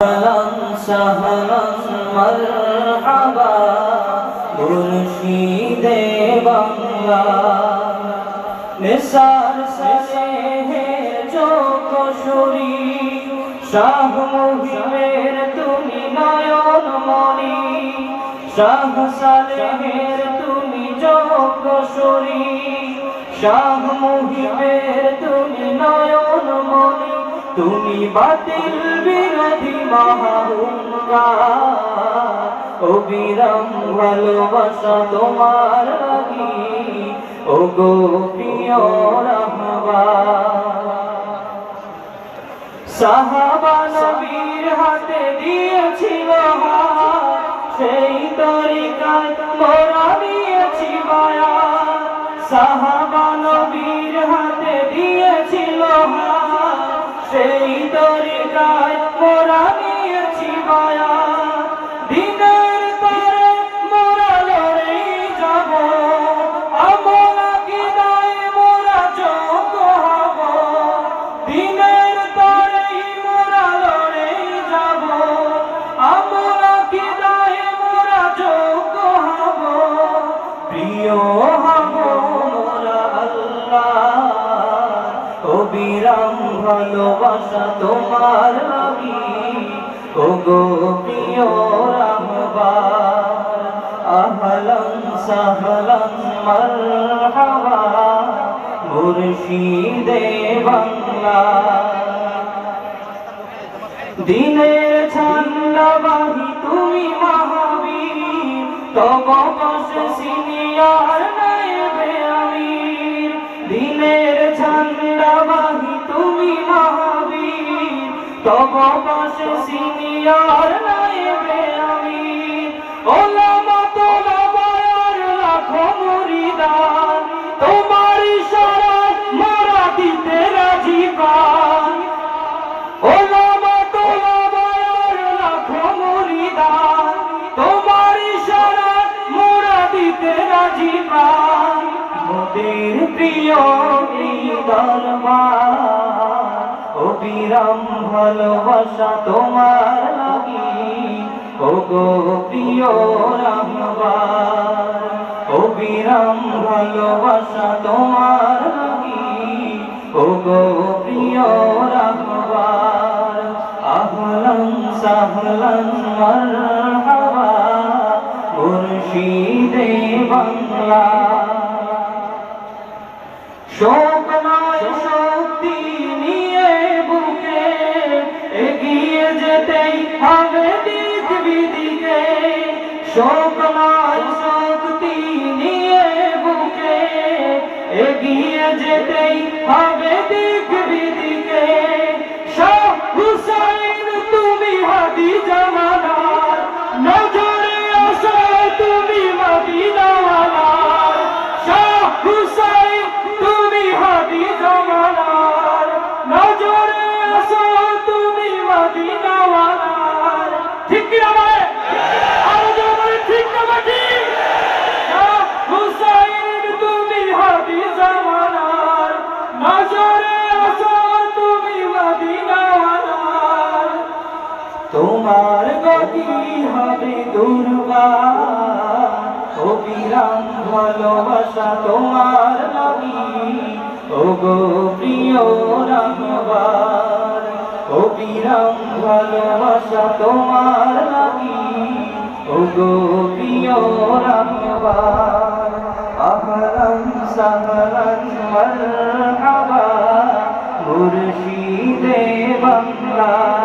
أهلا سهلا مرحبا মুর্শিদ বাংলা নিসার স্নেহের চোখ সরি শাহ মুহিমের তুমি নয়ন মনি শাহ সালেহের তুমি চোখ সরি শাহ মুহিমের তুমি নয়ন মনি তুমি বাতিল বিরোধী মহাহুঙ্কার অবিরাম ভালোবাসা তোমার ও গো প্রিয় সাহাবা নবীর হাতে দিয়েছিল হাত, সেই তরিকায় মোরা দিয়েছি মায়া দিনের পরে মোরা লড়ে যাব। আমরা কি দায় মোরা যোগ্য হব। দিনের তরে মোরা লড়ে যাব। আমরা কি দায় মোরা যোগ্য হব। প্রিয় তোমার লাগি ও গো প্রিয় মারহাবা, মুর্শিদে বাংলা। দিনের ছন্দবাহী তুমি মহাবীর, তব বসে সিনিয়র দিনের তব বসে সিনিয়র নাইবে আমির ওলামা তোলামার লাখো মুরিদান দিতে রাজি পান ওলামা তোলামার লাখো মুরিদান, তোমার দিতে রাজি পান প্রিয় দরবার অবিরাম ভালোবাসা তোমার লাগি। ও গো প্রিয় রামবার অবিরাম ভালোবাসা তোমার লাগি। ও গো প্রিয় রামবার, আহলান সাহলান মারহাবা, মুর্শিদে বাংলা। নয় শক্তি নিয়ে বুকে এগিয়ে যেতেই হবে দিক বিদিকে শাহ হুসাইন, তুমি হাদি জামানার। নজরে আসো তুমি মদিনাওয়ালার। শাহ হুসাইন, তুমি হাদি জামানার। নজরে আসো তুমি মদিনাওয়ালার। ঠিক তোমার গতি হবে দুর্বার অবিরাম ভালোবাসা তোমার লাগি ও গো প্রিয় রামবার অবিরাম ভালোবাসা তোমার লাগি ও গো প্রিয় রামবার আহলান সাহলান মারহাবা, মুর্শিদে বাংলা